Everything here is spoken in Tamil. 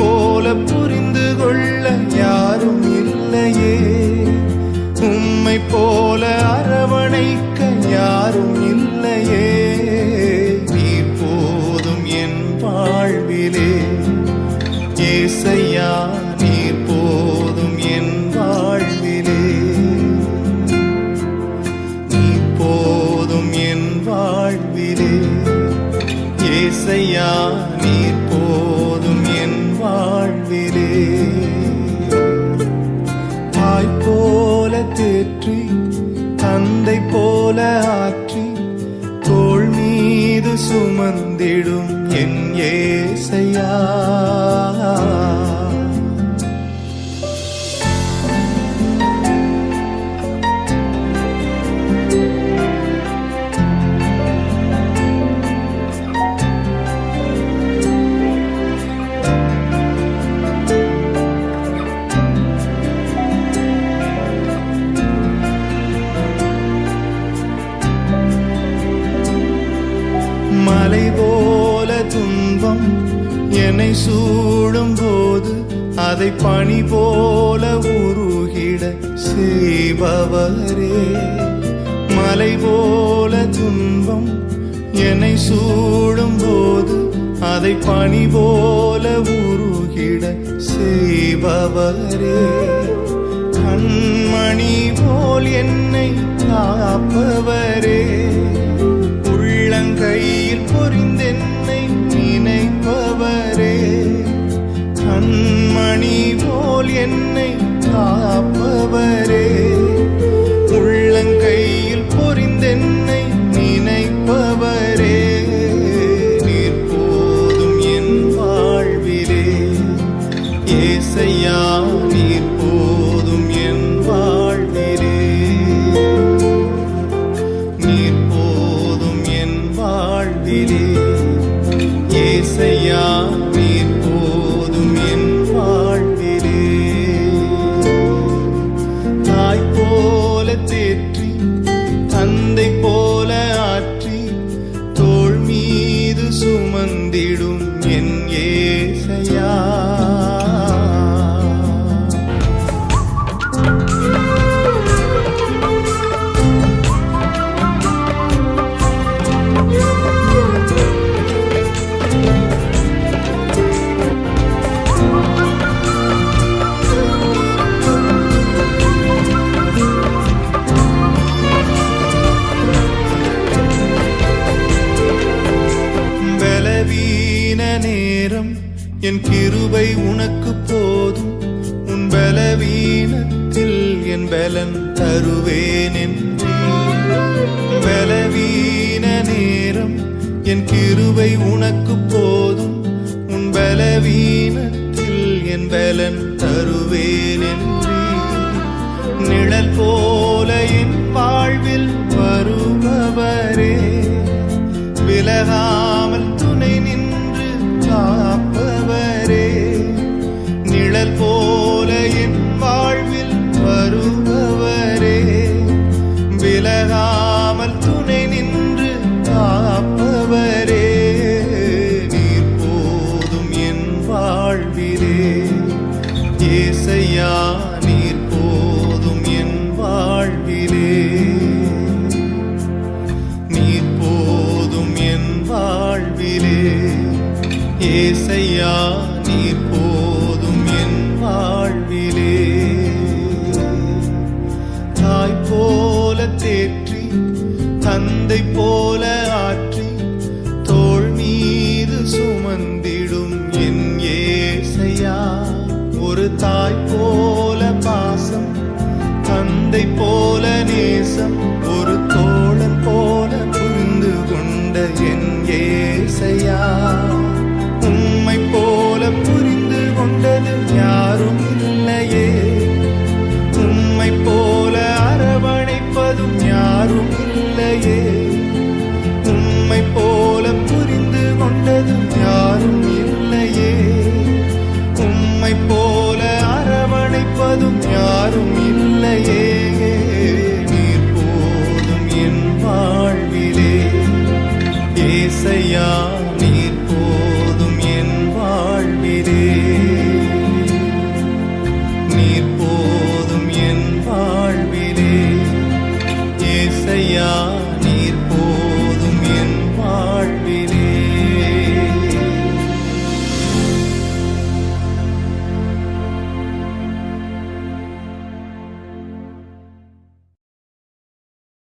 போல புரிந்து கொள்ள யாரும் இல்லையே. உம்மை போல அற சுமந்திடும் என் ஏசையா. இன்பம் என்னை சூடும் போது அதை பணி போல உருகிட செய்பவரே. மலை போல துன்பம் என்னை சூடும் போது அதை பணி போல உருகிட செய்பவரே. கண்மணி காப்பவரே உள்ளங்கையில் பொறிந்தென்னை நினைப்பவரே. நீர் போதும் என் வாழ்விலே. ஏசையா நீர் போதும் என் வாழ்விலே. நீர் போதும் என் வாழ்விலே. ஏசையா நீர் சுமந்திடும். என் பலன் தருவேன் பலவீன நேரம் என் கிருவை உனக்கு போதும். உன் பலவீனத்தில் என் பலன் தருவேன் நிழல் போல என் வாழ்வில் வருபவரே. விலகா ஏசையா நீர் போதும் என் வாழ்விலே. தாய் போல தேற்றி தந்தை போல ஆற்றி தோல் மீது சுமந்திடும் என் ஏசையா. ஒரு தாய் போல பாசம் தந்தை போல நேசம் ஒரு உம்மை